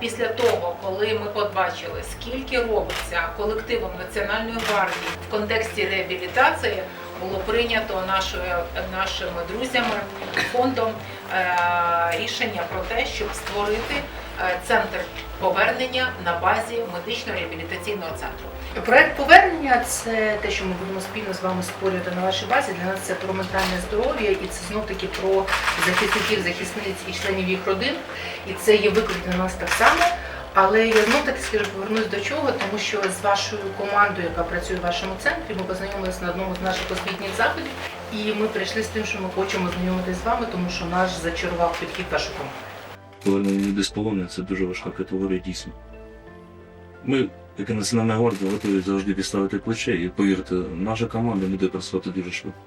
після того, коли ми побачили, скільки робиться колективом Національної гвардії в контексті реабілітації, було прийнято нашою, нашими друзями фондом. е, рішення про те, щоб створити е, центр повернення на базі медично-реабілітаційного центру. Проект повернення це те, що ми будемо спільно з вами створювати на вашій базі. Для нас це про ментальне здоров'я, і це знов таки про захисників, захисниць і членів їх родин. І це є виклик для нас так само. Але я знов таки скажу, повернусь до чого, тому що з вашою командою, яка працює в вашому центрі, ми познайомилися на одному з наших освітніх заходів, і ми прийшли з тим, що ми хочемо знайомитися з вами, тому що наш зачарував підхід вашу команду. Повернення люди з полону це дуже важка категорія дійсно. Ми, як і Національна гвардія, готові завжди підставити плече і повірте, наша команда буде працювати дуже швидко.